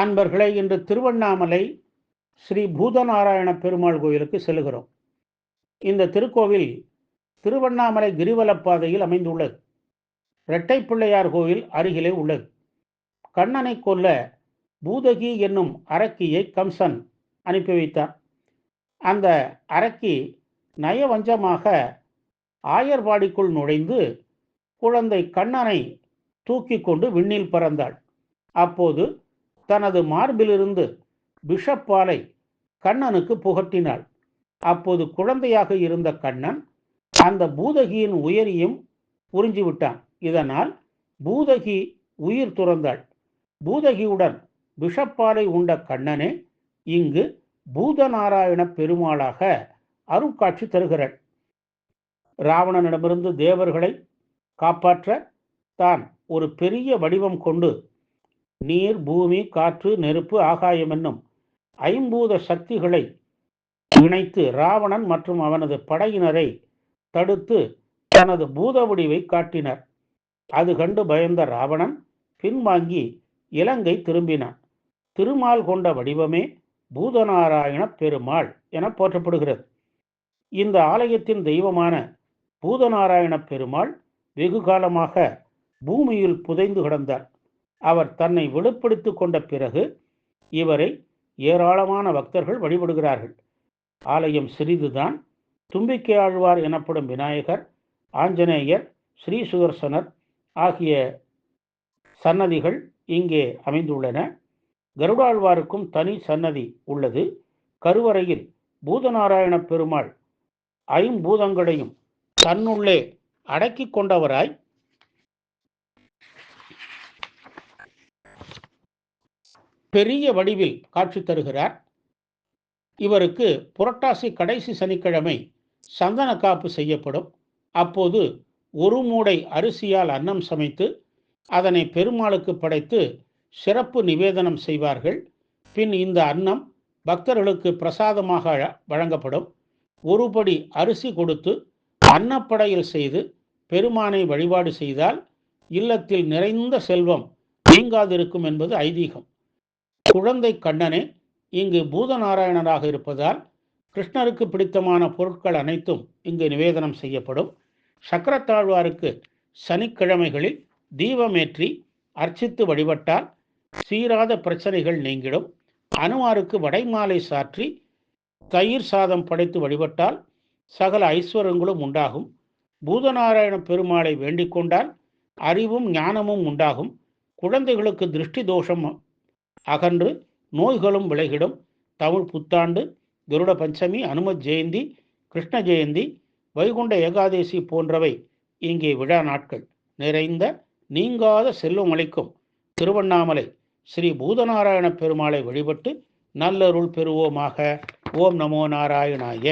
அன்பர்களை இன்று திருவண்ணாமலை ஸ்ரீ பூதநாராயண பெருமாள் கோயிலுக்கு செல்கிறோம். இந்த திருக்கோவில் திருவண்ணாமலை கிரிவலப்பாதையில் அமைந்துள்ளது. இரட்டைப்பிள்ளையார் கோவில் அருகிலே உள்ளது. கண்ணனை கொல்ல பூதகி என்னும் அரக்கியை கம்சன் அனுப்பி வைத்தான் அந்த அரக்கி நயவஞ்சமாக ஆயர்வாடிக்குள் நுழைந்து குழந்தை கண்ணனை தூக்கி கொண்டு விண்ணில் பறந்தாள். அப்போது தனது மார்பிலிருந்து விஷப்பாலை கண்ணனுக்கு புகட்டினாள். அப்போது குழந்தையாக இருந்த கண்ணன் அந்த பூதகியின் உயரியும் உறிஞ்சிவிட்டான். இதனால் பூதகி உயிர் துறந்தாள். பூதகியுடன் விஷப்பாலை உண்ட கண்ணனே இங்கு பூதநாராயண பெருமாளாக அருட்காட்சி தருகிறாள். ராவணனிடமிருந்து தேவர்களை காப்பாற்ற தான் ஒரு பெரிய வடிவம் கொண்டு நீர் பூமி காற்று நெருப்பு ஆகாயம் என்னும் ஐம்பூத சக்திகளை இணைத்து ராவணன் மற்றும் அவனது படையினரை தடுத்து தனது பூத வடிவை காட்டினர். அது கண்டு பயந்த ராவணன் பின்வாங்கி இலங்கை திரும்பினான். திருமால் கொண்ட வடிவமே பூதநாராயண பெருமாள் என போற்றப்படுகிறது. இந்த ஆலயத்தின் தெய்வமான பூதநாராயண பெருமாள் வெகு காலமாக பூமியில் புதைந்து கிடந்தார். அவர் தன்னை வெளிப்படுத்தி கொண்ட பிறகு இவரை ஏராளமான பக்தர்கள் வழிபடுகிறார்கள். ஆலயம் சிறிதுதான். தும்பிக்கை ஆழ்வார் எனப்படும் விநாயகர் ஆஞ்சநேயர் ஸ்ரீ சுதர்சனர் ஆகிய சன்னதிகள் இங்கே அமைந்துள்ளன. கருடாழ்வாருக்கும் தனி சன்னதி உள்ளது. கருவறையில் பூதநாராயண பெருமாள் ஐம்பூதங்களையும் தன்னுள்ளே அடக்கி கொண்டவராய் பெரிய வடிவில் காட்சி தருகிறார். இவருக்கு புரட்டாசி கடைசி சனிக்கிழமை சந்தன காப்பு செய்யப்படும். அப்போது ஒரு மூடை அரிசியால் அன்னம் சமைத்து அதனை பெருமாளுக்கு படைத்து சிறப்பு நிவேதனம் செய்வார்கள். பின் இந்த அன்னம் பக்தர்களுக்கு பிரசாதமாக வழங்கப்படும். ஒருபடி அரிசி கொடுத்து அன்னப்படையில் செய்து பெருமானை வழிபாடு செய்தால் இல்லத்தில் நிறைந்த செல்வம் நீங்காதிருக்கும் என்பது ஐதீகம். குழந்தை கண்ணனே இங்கு பூதநாராயணராக இருப்பதால் கிருஷ்ணருக்கு பிடித்தமான பொருட்கள் அனைத்தும் இங்கு நிவேதனம் செய்யப்படும். சக்கரத்தாழ்வாருக்கு சனிக்கிழமைகளில் தீபமேற்றி அர்ச்சித்து வழிபட்டால் சீராத பிரச்சனைகள் நீங்கிடும். அனுமாருக்கு வடைமாலை சாற்றி தயிர் சாதம் படைத்து வழிபட்டால் சகல ஐஸ்வர்யங்களும் உண்டாகும். பூதநாராயண பெருமாளை வேண்டிக் கொண்டால் அறிவும் ஞானமும் உண்டாகும். குழந்தைகளுக்கு திருஷ்டி தோஷம் அகன்று நோய்களும் விலகிடும். தமிழ் புத்தாண்டு கருட பஞ்சமி அனுமத் ஜெயந்தி கிருஷ்ண ஜெயந்தி வைகுண்ட ஏகாதேசி போன்றவை இங்கே விழா நாட்கள். நிறைந்த நீங்காத செல்வம் அளிக்கும் திருவண்ணாமலை ஸ்ரீ பூதநாராயண பெருமாளை வழிபட்டு நல்லருள் பெறுவோமாக. ஓம் நமோ நாராயணாய.